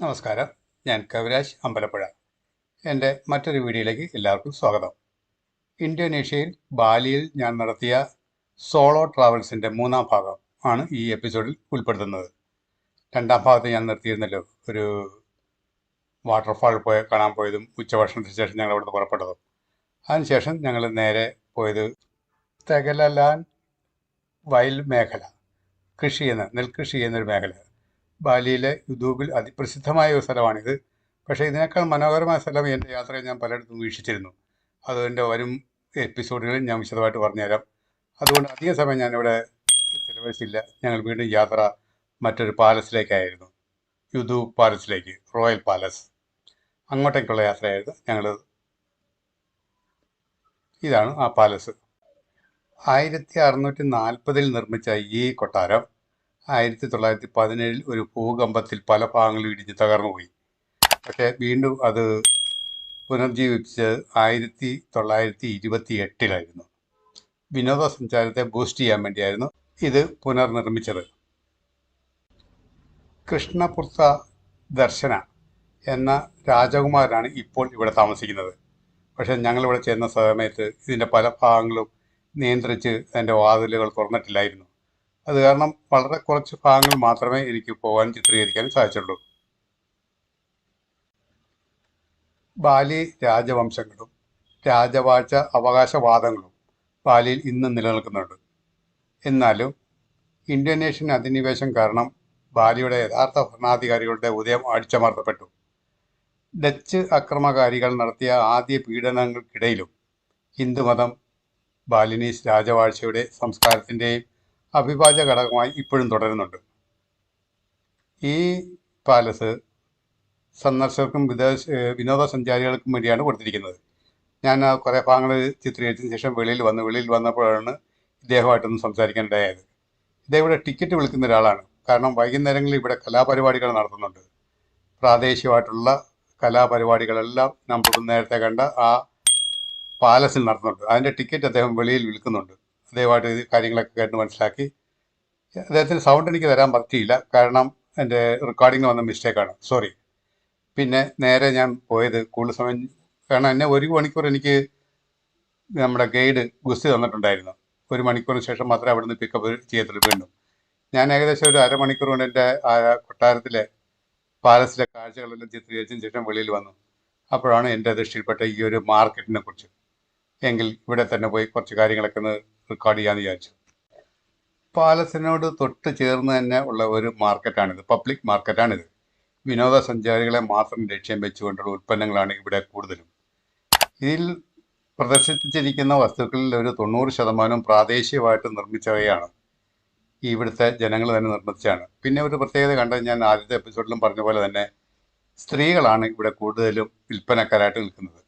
നമസ്കാരം. ഞാൻ കവിരാജ് അമ്പലപ്പുഴ. എന്റെ മറ്റൊരു വീഡിയോയിലേക്ക് എല്ലാവർക്കും സ്വാഗതം. ഇന്തോനേഷ്യയിൽ ബാലിയിൽ ഞാൻ നടത്തിയ സോളോ ട്രാവൽസിന്റെ മൂന്നാം ഭാഗം ആണ് ഈ എപ്പിസോഡിൽ ഉൾപ്പെടുത്തുന്നത്. രണ്ടാം ഭാഗത്ത് ഞാൻ നിർത്തിയിരുന്നല്ലോ. ഒരു വാട്ടർഫാൾ പോയ കാണാൻ പോയതും ഉച്ചഭക്ഷണത്തിന് ശേഷം ഞങ്ങൾ അവിടുന്ന് പുറപ്പെട്ടതും. അതിനുശേഷം ഞങ്ങൾ നേരെ പോയത് തെകലലാൻ വയൽ മേഖല കൃഷി എന്ന നെൽകൃഷി ചെയ്യുന്നൊരു മേഖല ബാലിയിലെ യുദൂബിൽ അതിപ്രസിദ്ധമായ ഒരു സ്ഥലമാണിത്. പക്ഷേ ഇതിനേക്കാൾ മനോഹരമായ സ്ഥലം എന്റെ യാത്രയിൽ ഞാൻ പലയിടത്തും വീക്ഷിച്ചിരുന്നു. അത് എന്റെ വരും എപ്പിസോഡുകളിൽ ഞാൻ വിശദമായിട്ട് പറഞ്ഞുതരാം. അതുകൊണ്ട് അധിക സമയം ഞാനിവിടെ ചിലവഴിച്ചില്ല. ഞങ്ങൾ വീണ്ടും യാത്ര മറ്റൊരു പാലസിലേക്കായിരുന്നു. യുദു പാലസിലേക്ക് റോയൽ പാലസ്. അങ്ങോട്ടേക്കുള്ള യാത്രയായിരുന്നു ഞങ്ങൾ ഇതാണ് ആ പാലസ്. ആയിരത്തി അറുന്നൂറ്റി നാൽപ്പതിൽ നിർമ്മിച്ച ഈ കൊട്ടാരം ആയിരത്തി തൊള്ളായിരത്തി പതിനേഴിൽ ഒരു ഭൂകമ്പത്തിൽ പല ഭാഗങ്ങളും ഇടിഞ്ഞ് തകർന്നുപോയി. പക്ഷേ വീണ്ടും അത് പുനർജീവിപ്പിച്ചത് ആയിരത്തി തൊള്ളായിരത്തി ഇരുപത്തി എട്ടിലായിരുന്നു വിനോദസഞ്ചാരത്തെ ബൂസ്റ്റ് ചെയ്യാൻ വേണ്ടിയായിരുന്നു ഇത് പുനർനിർമ്മിച്ചത്. കൃഷ്ണപുർത്ത ദർശന എന്ന രാജകുമാരനാണ് ഇപ്പോൾ ഇവിടെ താമസിക്കുന്നത്. പക്ഷേ ഞങ്ങളിവിടെ ചെന്ന സമയത്ത് ഇതിന്റെ പല ഭാഗങ്ങളും നിയന്ത്രിച്ച് അതിന്റെ വാതിലുകൾ തുറന്നിട്ടില്ലായിരുന്നു. അത് കാരണം വളരെ കുറച്ച് ഭാഗങ്ങൾ മാത്രമേ എനിക്ക് പോകാൻ ചിത്രീകരിക്കാൻ സാധിച്ചുള്ളൂ ബാലി രാജവംശങ്ങളും രാജവാഴ്ച അവകാശവാദങ്ങളും ബാലിയിൽ ഇന്ന് നിലനിൽക്കുന്നുണ്ട്. എന്നാലും ഇന്തോനേഷ്യൻ അധിനിവേശം കാരണം ബാലിയുടെ യഥാർത്ഥ ഭരണാധികാരികളുടെ ഉദയം അടിച്ചമർത്തപ്പെട്ടു. ഡച്ച് അക്രമകാരികൾ നടത്തിയ ആദ്യ പീഡനങ്ങൾക്കിടയിലും ഹിന്ദുമതം ബാലിനീസ് രാജവാഴ്ചയുടെ സംസ്കാരത്തിന്റെയും അവിഭാജ്യ ഘടകമായി ഇപ്പോഴും തുടരുന്നുണ്ട്. ഈ പാലസ് സന്ദർശകർക്കും വിദേശ വിനോദസഞ്ചാരികൾക്കും വേണ്ടിയാണ് കൊടുത്തിരിക്കുന്നത്. ഞാൻ കുറേ ഭാഗങ്ങൾ ചിത്രീകരിച്ചതിന് ശേഷം വെളിയിൽ വന്നു വെളിയിൽ വന്നപ്പോഴാണ് ഇദ്ദേഹമായിട്ടൊന്ന് സംസാരിക്കാനിടയായത്. ഇദ്ദേഹം ഇവിടെ ടിക്കറ്റ് വിളിക്കുന്ന ഒരാളാണ്. കാരണം വൈകുന്നേരങ്ങളിൽ ഇവിടെ കലാപരിപാടികൾ നടത്തുന്നുണ്ട്. പ്രാദേശികമായിട്ടുള്ള കലാപരിപാടികളെല്ലാം നമ്മൾ നേരത്തെ കണ്ട ആ പാലസിൽ നടത്തുന്നുണ്ട്. അതിന്റെ ടിക്കറ്റ് അദ്ദേഹം വെളിയിൽ വിൽക്കുന്നുണ്ട്. അദ്ദേഹമായിട്ട് ഇത് കാര്യങ്ങളൊക്കെ കേട്ട് മനസ്സിലാക്കി. അദ്ദേഹത്തിന് സൗണ്ട് എനിക്ക് തരാൻ പറ്റിയില്ല. കാരണം എന്റെ റെക്കോർഡിങ്ങിൽ വന്ന മിസ്റ്റേക്കാണ് സോറി പിന്നെ നേരെ ഞാൻ പോയത് കൂടുതൽ സമയം കാരണം എന്നെ ഒരു മണിക്കൂർ എനിക്ക് നമ്മുടെ ഗൈഡ് ഗുസ്തി തന്നിട്ടുണ്ടായിരുന്നു. ഒരു മണിക്കൂറിന് ശേഷം മാത്രമേ അവിടുന്ന് പിക്കപ്പ് ചെയ്യത്തുള്ളൂ വീണ്ടും. ഞാൻ ഏകദേശം ഒരു അരമണിക്കൂർ കൊണ്ട് എന്റെ ആ കൊട്ടാരത്തിലെ പാലസിലെ കാഴ്ചകളെല്ലാം ചിത്രീകരിച്ചതിന് ശേഷം വെളിയിൽ വന്നു. അപ്പോഴാണ് എന്റെ ദൃഷ്ടിയിൽപ്പെട്ട ഈ ഒരു മാർക്കറ്റിനെ കുറിച്ച്. എങ്കിൽ ഇവിടെ തന്നെ പോയി കുറച്ച് കാര്യങ്ങളൊക്കെ ഒന്ന് റെക്കോർഡ് ചെയ്യാമെന്ന് വിചാരിച്ചു. പാലസിനോട് തൊട്ട് ചേർന്ന് തന്നെ ഉള്ള ഒരു മാർക്കറ്റാണിത്. പബ്ലിക് മാർക്കറ്റാണിത്. വിനോദസഞ്ചാരികളെ മാത്രം ലക്ഷ്യം വെച്ചുകൊണ്ടുള്ള ഉൽപ്പന്നങ്ങളാണ് ഇവിടെ കൂടുതലും. ഇതിൽ പ്രദർശിപ്പിച്ചിരിക്കുന്ന വസ്തുക്കളിൽ ഒരു തൊണ്ണൂറ് ശതമാനം പ്രാദേശികമായിട്ട് നിർമ്മിച്ചവയാണ് ഇവിടുത്തെ ജനങ്ങൾ തന്നെ നിർമ്മിച്ചതാണ്. പിന്നെ ഒരു പ്രത്യേകത കണ്ടത് ഞാൻ ആദ്യത്തെ എപ്പിസോഡിലും പറഞ്ഞ പോലെ തന്നെ സ്ത്രീകളാണ് ഇവിടെ കൂടുതലും വിൽപ്പനക്കാരായിട്ട് നിൽക്കുന്നത്.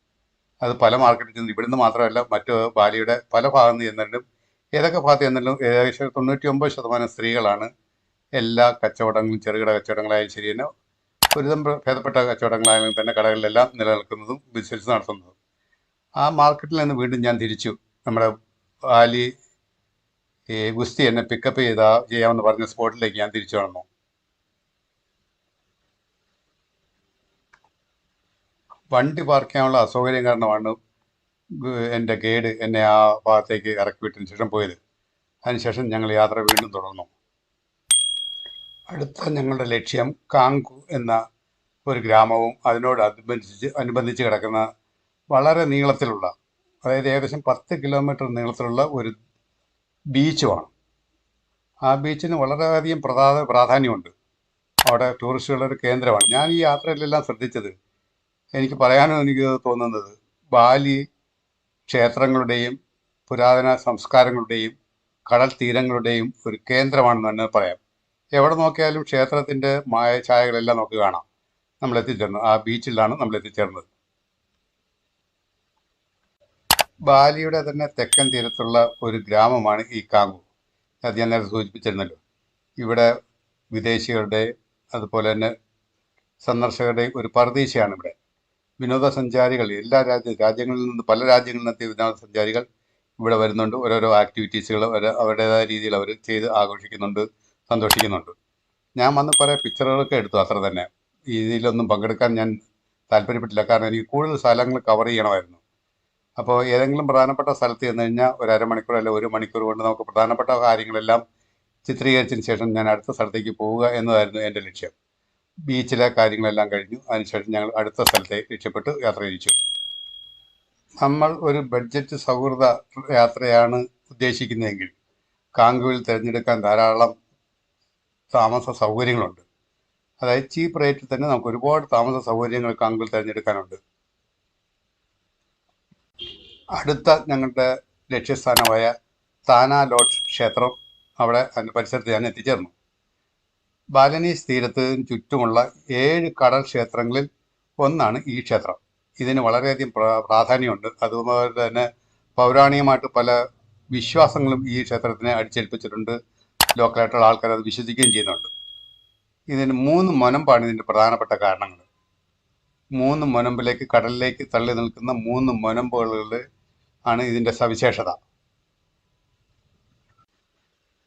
അത് പല മാർക്കറ്റിൽ ചെന്ന് ഇവിടുന്ന് മാത്രമല്ല മറ്റു ബാലിയുടെ പല ഭാഗത്ത് ചെന്നിട്ടും ഏതൊക്കെ ഭാഗത്ത് ചെന്നിട്ടും ഏകദേശം തൊണ്ണൂറ്റി ഒമ്പത് ശതമാനം സ്ത്രീകളാണ് എല്ലാ കച്ചവടങ്ങളും ചെറുകിട കച്ചവടങ്ങളായാലും ശരി തന്നെ ഒരുതം ഭേദപ്പെട്ട കച്ചവടങ്ങളായാലും തന്നെ കടകളിലെല്ലാം നിലനിൽക്കുന്നതും ബിസിനസ് നടത്തുന്നതും. ആ മാർക്കറ്റിൽ നിന്ന് വീണ്ടും ഞാൻ തിരിച്ചു. നമ്മുടെ ബാലി ഈ ഗുസ്തി എന്നെ പിക്കപ്പ് ചെയ്താൽ ചെയ്യാമെന്ന് പറഞ്ഞ സ്പോട്ടിലേക്ക് ഞാൻ തിരിച്ചു വന്നു വണ്ടി പാർക്ക് ചെയ്യാനുള്ള അസൗകര്യം കാരണമാണ് എന്റെ ഗൈഡ് എന്നെ ആ ഭാഗത്തേക്ക് ഇറക്കി വിട്ടതിന് ശേഷം പോയത്. അതിനുശേഷം ഞങ്ങൾ യാത്ര വീണ്ടും തുടർന്നു. അടുത്ത ഞങ്ങളുടെ ലക്ഷ്യം കാങ്കു എന്ന ഒരു ഗ്രാമവും അതിനോട് അനുബന്ധിച്ച് അനുബന്ധിച്ച് കിടക്കുന്ന വളരെ നീളത്തിലുള്ള അതായത് ഏകദേശം പത്ത് കിലോമീറ്റർ നീളത്തിലുള്ള ഒരു ബീച്ചുമാണ്. ആ ബീച്ചിന് വളരെയധികം പ്രധാന പ്രാധാന്യമുണ്ട്. അവിടെ ടൂറിസ്റ്റുകളുടെ ഒരു കേന്ദ്രമാണ്. ഞാൻ ഈ യാത്രയിലെല്ലാം ശ്രദ്ധിച്ചത് എനിക്ക് പറയാനാണ് എനിക്ക് തോന്നുന്നത്. ബാലി ക്ഷേത്രങ്ങളുടെയും പുരാതന സംസ്കാരങ്ങളുടെയും കടൽ തീരങ്ങളുടെയും ഒരു കേന്ദ്രമാണെന്ന് തന്നെ പറയാം. എവിടെ നോക്കിയാലും ക്ഷേത്രത്തിന്റെ മായ ഛായകളെല്ലാം നമുക്ക് കാണാം. നമ്മൾ എത്തിച്ചേർന്നത്. ആ ബീച്ചിലാണ് നമ്മൾ എത്തിച്ചേർന്നത്. ബാലിയുടെ തന്നെ തെക്കൻ തീരത്തുള്ള ഒരു ഗ്രാമമാണ് ഈ കാങ്കു അത് ഞാൻ നേരത്തെ സൂചിപ്പിച്ചിരുന്നല്ലോ. ഇവിടെ വിദേശികളുടെ അതുപോലെ തന്നെ സന്ദർശകരുടെ ഒരു പർദീശയാണ് ഇവിടെ. വിനോദസഞ്ചാരികൾ എല്ലാ രാജ്യ രാജ്യങ്ങളിൽ നിന്ന് പല രാജ്യങ്ങളിൽ നിന്നെത്തിയ വിനോദസഞ്ചാരികൾ ഇവിടെ വരുന്നുണ്ട്. ഓരോരോ ആക്ടിവിറ്റീസുകൾ അവരുടേതായ രീതിയിൽ അവർ ചെയ്ത് ആഘോഷിക്കുന്നുണ്ട് സന്തോഷിക്കുന്നുണ്ട്. ഞാൻ വന്ന് കുറേ പിക്ചറുകളൊക്കെ എടുത്തു അത്ര തന്നെ. ഇതിലൊന്നും പങ്കെടുക്കാൻ ഞാൻ താല്പര്യപ്പെട്ടില്ല. കാരണം എനിക്ക് കൂടുതൽ സ്ഥലങ്ങൾ കവർ ചെയ്യണമായിരുന്നു. അപ്പോൾ ഏതെങ്കിലും പ്രധാനപ്പെട്ട സ്ഥലത്ത് ചെന്ന് കഴിഞ്ഞാൽ ഒരു അരമണിക്കൂർ അല്ല ഒരു മണിക്കൂർ കൊണ്ട് നമുക്ക് പ്രധാനപ്പെട്ട കാര്യങ്ങളെല്ലാം ചിത്രീകരിച്ചതിന് ശേഷം ഞാൻ അടുത്ത സ്ഥലത്തേക്ക് പോവുക എന്നതായിരുന്നു എന്റെ ലക്ഷ്യം. ബീച്ചിലെ കാര്യങ്ങളെല്ലാം കഴിഞ്ഞു. അതിനുശേഷം ഞങ്ങൾ അടുത്ത സ്ഥലത്തെ രക്ഷപ്പെട്ട് യാത്ര തിരിച്ചു നമ്മൾ ഒരു ബഡ്ജറ്റ് സൗഹൃദ യാത്രയാണ് ഉദ്ദേശിക്കുന്നതെങ്കിൽ കാങ്കുവിൽ തിരഞ്ഞെടുക്കാൻ ധാരാളം താമസ സൗകര്യങ്ങളുണ്ട്. അതായത് ചീപ്പ് റേറ്റിൽ തന്നെ നമുക്ക് ഒരുപാട് താമസ സൗകര്യങ്ങൾ കാങ്കുവിൽ തിരഞ്ഞെടുക്കാനുണ്ട്. അടുത്ത ഞങ്ങളുടെ ലക്ഷ്യസ്ഥാനമായ താന ലോട്ട് ക്ഷേത്രം അവിടെ അതിന്റെ പരിസരത്ത് ഞാൻ എത്തിച്ചേർന്നു. ബാലനീസ് തീരത്തിന് ചുറ്റുമുള്ള ഏഴ് കടൽ ക്ഷേത്രങ്ങളിൽ ഒന്നാണ് ഈ ക്ഷേത്രം. ഇതിന് വളരെയധികം പ്രാ- പ്രാധാന്യമുണ്ട്. അതുപോലെ തന്നെ പൗരാണികമായിട്ട് പല വിശ്വാസങ്ങളും ഈ ക്ഷേത്രത്തിനെ അടിച്ചേൽപ്പിച്ചിട്ടുണ്ട്. ലോക്കലായിട്ടുള്ള ആൾക്കാർ അത് വിശ്വസിക്കുകയും ചെയ്യുന്നുണ്ട്. ഇതിന് മൂന്ന് മുനമ്പാണ് ഇതിന്റെ പ്രധാനപ്പെട്ട കാരണങ്ങൾ. മൂന്ന് മുനമ്പിലേക്ക് കടലിലേക്ക് തള്ളി നിൽക്കുന്ന മൂന്ന് മുനമ്പുകളിൽ ആണ് ഇതിന്റെ സവിശേഷത.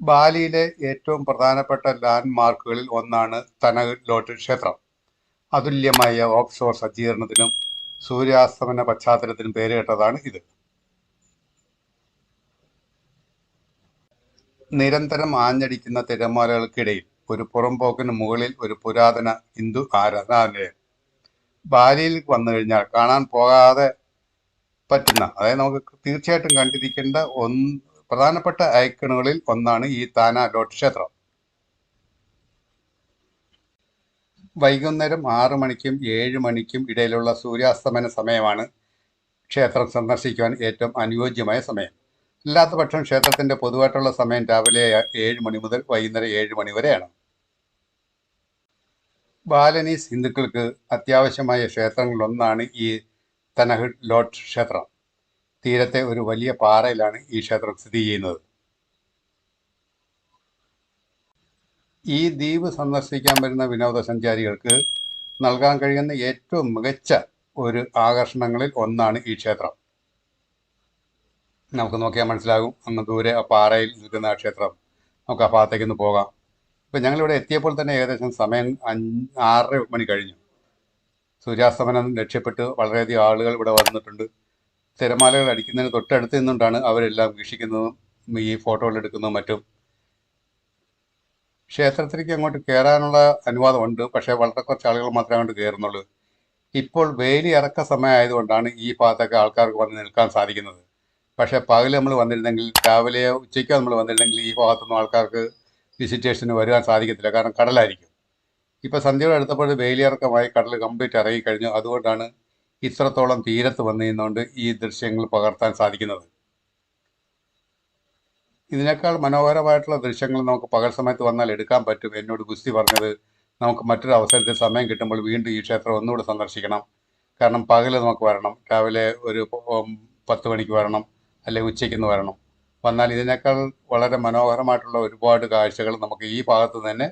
ബാലിയിലെ ഏറ്റവും പ്രധാനപ്പെട്ട ലാൻഡ് മാർക്കുകളിൽ ഒന്നാണ് തനലോട്ട് ക്ഷേത്രം. അതുല്യമായ ഓഫ്ഷോർ സജ്ജീകരണത്തിനും സൂര്യാസ്തമന പശ്ചാത്തലത്തിനും പേരുകേട്ടതാണ് ഇത്. നിരന്തരം ആഞ്ഞടിക്കുന്ന തിരമാലകൾക്കിടയിൽ ഒരു പുറംപോക്കിന് മുകളിൽ ഒരു പുരാതന ഹിന്ദു ആരാധനാലയം. ബാലിയിൽ വന്നു കഴിഞ്ഞാൽ കാണാൻ പോകാതെ പറ്റുന്ന അതായത് നമുക്ക് തീർച്ചയായിട്ടും കണ്ടിരിക്കേണ്ട ഒന്ന് പ്രധാനപ്പെട്ട ഐക്കണുകളിൽ ഒന്നാണ് ഈ താന ലോട്ട് ക്ഷേത്രം. വൈകുന്നേരം ആറു മണിക്കും ഏഴ് മണിക്കും ഇടയിലുള്ള സൂര്യാസ്തമന സമയമാണ് ക്ഷേത്രം സന്ദർശിക്കുവാൻ ഏറ്റവും അനുയോജ്യമായ സമയം. അല്ലാത്ത പക്ഷം ക്ഷേത്രത്തിന്റെ പൊതുവായിട്ടുള്ള സമയം രാവിലെ ഏഴ് മണി മുതൽ വൈകുന്നേരം ഏഴ് മണി വരെയാണ്. ബാലനീസ് ഹിന്ദുക്കൾക്ക് അത്യാവശ്യമായ ക്ഷേത്രങ്ങളിലൊന്നാണ് ഈ തനഹ് ലോട്ട് ക്ഷേത്രം. തീരത്തെ ഒരു വലിയ പാറയിലാണ് ഈ ക്ഷേത്രം സ്ഥിതി ചെയ്യുന്നത്. ഈ ദ്വീപ് സന്ദർശിക്കാൻ വരുന്ന വിനോദസഞ്ചാരികൾക്ക് നൽകാൻ കഴിയുന്ന ഏറ്റവും മികച്ച ഒരു ആകർഷണങ്ങളിൽ ഒന്നാണ് ഈ ക്ഷേത്രം. നമുക്ക് നോക്കിയാൽ മനസ്സിലാകും അങ്ങ് ദൂരെ ആ പാറയിൽ നിൽക്കുന്ന ആ ക്ഷേത്രം. നമുക്ക് ആ ഭാഗത്തേക്ക് ഒന്ന് പോകാം. ഇപ്പം ഞങ്ങളിവിടെ എത്തിയപ്പോൾ തന്നെ ഏകദേശം സമയം അഞ്ച് ആറര മണി കഴിഞ്ഞു. സൂര്യാസ്തമനം ലക്ഷ്യപ്പെട്ട് വളരെയധികം ആളുകൾ ഇവിടെ വന്നിട്ടുണ്ട്. തിരമാലകൾ അടിക്കുന്നതിന് തൊട്ടടുത്ത് നിന്നുകൊണ്ടാണ് അവരെല്ലാം വീക്ഷിക്കുന്നതും ഈ ഫോട്ടോകൾ എടുക്കുന്നതും മറ്റും. ക്ഷേത്രത്തിലേക്ക് അങ്ങോട്ട് കയറാനുള്ള അനുവാദമുണ്ട്. പക്ഷേ വളരെ കുറച്ച് ആളുകൾ മാത്രമേ അങ്ങോട്ട് കയറുന്നുള്ളൂ ഇപ്പോൾ വേലി ഇറക്ക സമയമായതുകൊണ്ടാണ് ഈ ഭാഗത്തൊക്കെ ആൾക്കാർക്ക് വന്ന് നിൽക്കാൻ സാധിക്കുന്നത്. പക്ഷേ പകൽ നമ്മൾ വന്നിരുന്നെങ്കിൽ രാവിലെ ഉച്ചയ്ക്കോ നമ്മൾ വന്നിരുന്നെങ്കിൽ ഈ ഭാഗത്തൊന്നും ആൾക്കാർക്ക് വിസിറ്റേഷന് വരുവാൻ സാധിക്കത്തില്ല. കാരണം കടലായിരിക്കും. ഇപ്പോൾ സന്ധ്യയോട് അടുത്തപ്പോൾ വേലിയിറക്കമായി കടൽ കംപ്ലീറ്റ് ഇറങ്ങിക്കഴിഞ്ഞു. അതുകൊണ്ടാണ് ഇത്രത്തോളം തീരത്ത് വന്നു നിന്നുകൊണ്ട് ഈ ദൃശ്യങ്ങൾ പകർത്താൻ സാധിക്കുന്നത്. ഇതിനേക്കാൾ മനോഹരമായിട്ടുള്ള ദൃശ്യങ്ങൾ നമുക്ക് പകൽ സമയത്ത് വന്നാൽ എടുക്കാൻ പറ്റും. എന്നോട് ഗുസ്തി പറഞ്ഞത് നമുക്ക് മറ്റൊരു അവസരത്തിൽ സമയം കിട്ടുമ്പോൾ വീണ്ടും ഈ ക്ഷേത്രം ഒന്നുകൂടെ സന്ദർശിക്കണം. കാരണം പകൽ നമുക്ക് വരണം. രാവിലെ ഒരു പത്ത് മണിക്ക് വരണം. അല്ലെങ്കിൽ ഉച്ചയ്ക്ക് വരണം. വന്നാൽ ഇതിനേക്കാൾ വളരെ മനോഹരമായിട്ടുള്ള ഒരുപാട് കാഴ്ചകൾ നമുക്ക് ഈ ഭാഗത്ത് തന്നെ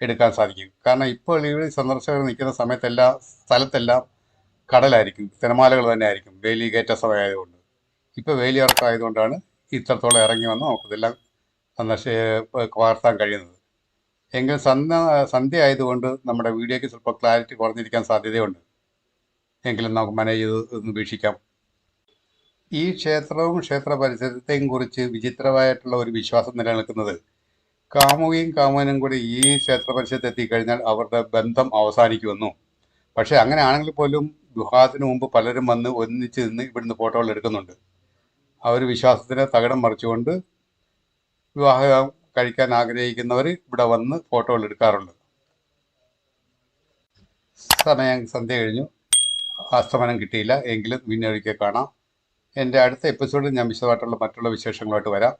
എടുക്കാൻ സാധിക്കും. കാരണം ഇപ്പോൾ ഈ സന്ദർശകർ നിൽക്കുന്ന സമയത്തെല്ലാം സ്ഥലത്തെല്ലാം കടലായിരിക്കും തിരമാലകൾ തന്നെ ആയിരിക്കും വേലി കയറ്റ സമയമായതുകൊണ്ട്. ഇപ്പോൾ വേലി ഇറക്കമായതുകൊണ്ടാണ് ഇത്രത്തോളം ഇറങ്ങി വന്ന് നമുക്കിതെല്ലാം പകർത്താൻ കഴിയുന്നത്. എങ്കിൽ സന്ധ്യ സന്ധ്യ ആയതുകൊണ്ട് നമ്മുടെ വീഡിയോയ്ക്ക് സ്വല്പം ക്ലാരിറ്റി കുറഞ്ഞിരിക്കാൻ സാധ്യതയുണ്ട്. എങ്കിലും നമുക്ക് മാനേജ് ചെയ്ത് വീക്ഷിക്കാം. ഈ ക്ഷേത്രവും ക്ഷേത്ര പരിസരത്തെയും കുറിച്ച് വിചിത്രമായിട്ടുള്ള ഒരു വിശ്വാസം നിലനിൽക്കുന്നത് കാമുകയും കാമുകനും കൂടി ഈ ക്ഷേത്ര പരിസരത്ത് എത്തിക്കഴിഞ്ഞാൽ അവരുടെ ബന്ധം അവസാനിക്കുമെന്നും. പക്ഷേ അങ്ങനെ ആണെങ്കിൽ പോലും വിവാഹത്തിന് മുമ്പ് പലരും വന്ന് ഒന്നിച്ച് നിന്ന് ഇവിടുന്ന് ഫോട്ടോകൾ എടുക്കുന്നുണ്ട്. ആ ഒരു വിശ്വാസത്തിനെ തകടം മറിച്ചുകൊണ്ട് വിവാഹ കഴിക്കാൻ ആഗ്രഹിക്കുന്നവർ ഇവിടെ വന്ന് ഫോട്ടോകൾ എടുക്കാറുണ്ട്. സമയം സന്ധ്യ കഴിഞ്ഞു. അസ്തമനം കിട്ടിയില്ല. എങ്കിലും വീണ്ടൊരിക്കൽ കാണാം. എന്റെ അടുത്ത എപ്പിസോഡിൽ ഞാൻ വിശദമായിട്ടുള്ള മറ്റുള്ള വിശേഷങ്ങളുമായിട്ട് വരാം.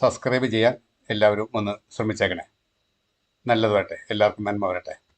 സബ്സ്ക്രൈബ് ചെയ്യാൻ എല്ലാവരും ഒന്ന് ശ്രമിച്ചേക്കണേ. നല്ലത് വരട്ടെ എല്ലാവർക്കും നന്മ വരട്ടെ.